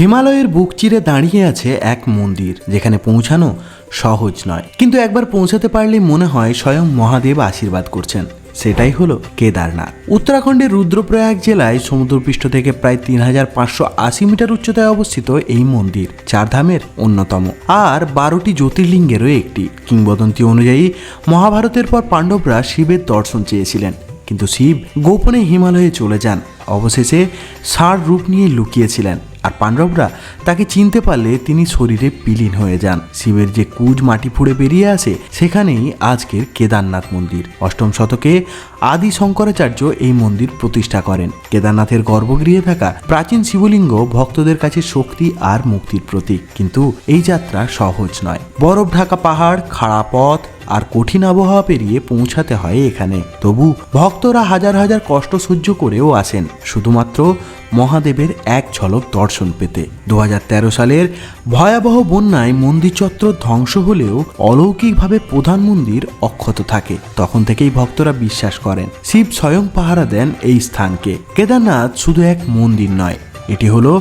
হিমালয়ের বুক চিরে দাঁড়িয়ে আছে এক মন্দির, যেখানে পৌঁছানো সহজ নয়। কিন্তু একবার পৌঁছাতে পারলে মনে হয় স্বয়ং মহাদেব আশীর্বাদ করছেন। সেটাই হলো কেদারনাথ। উত্তরাখণ্ডের রুদ্রপ্রয়াগ জেলায় সমুদ্রপৃষ্ঠ থেকে প্রায় তিন হাজার পাঁচশো আশি মিটার উচ্চতায় অবস্থিত এই মন্দির চারধামের অন্যতম। আর বারোটি জ্যোতির্লিঙ্গেরও একটি। কিংবদন্তি অনুযায়ী মহাভারতের পর পাণ্ডবরা শিবের দর্শন চেয়েছিলেন। কিন্তু শিব গোপনে হিমালয়ে চলে যান। অবশেষে ষাঁড় রূপ নিয়ে লুকিয়েছিলেন। আর পাণ্ডবরা তাকে চিনতে পারলে তিনি শরীরে বিলীন হয়ে যান। শিবের যে কুজ মাটি ফুঁড়ে বেরিয়ে আসে, সেখানেই আজকের কেদারনাথ মন্দির। অষ্টম শতকে আদি শঙ্করাচার্য এই মন্দির প্রতিষ্ঠা করেন। কেদারনাথের গর্ভগৃহে থাকা প্রাচীন শিবলিঙ্গ ভক্তদের কাছে শক্তি আর মুক্তির প্রতীক। কিন্তু এই যাত্রা সহজ নয়। বরফ ঢাকা পাহাড়, খাড়া পথ আর কঠিন আবহাওয়া পেরিয়ে পৌঁছাতে হয় এখানে। তবু ভক্তরা হাজার হাজার কষ্ট সহ্য করেও আসেন। শুধুমাত্র মহাদেবের এক ঝলক দর্শন পেতে। দু হাজার তেরো সালের ভয়াবহ বন্যায় মন্দির চত্বর ধ্বংস হলেও অলৌকিকভাবে প্রধান মন্দির অক্ষত থাকে। তখন থেকেই ভক্তরা বিশ্বাস করেন, শিব স্বয়ং পাহারা দেন এই স্থানকে। কেদারনাথ শুধু এক মন্দির নয়, এটি হলো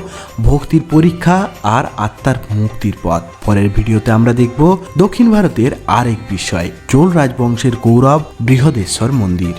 ভক্তির পরীক্ষা আর আত্মার মুক্তির পথ। পরের ভিডিওতে আমরা দেখব দক্ষিণ ভারতের আরেক বিষয় চোল রাজবংশের গৌরব বৃহদেশ্বর মন্দির।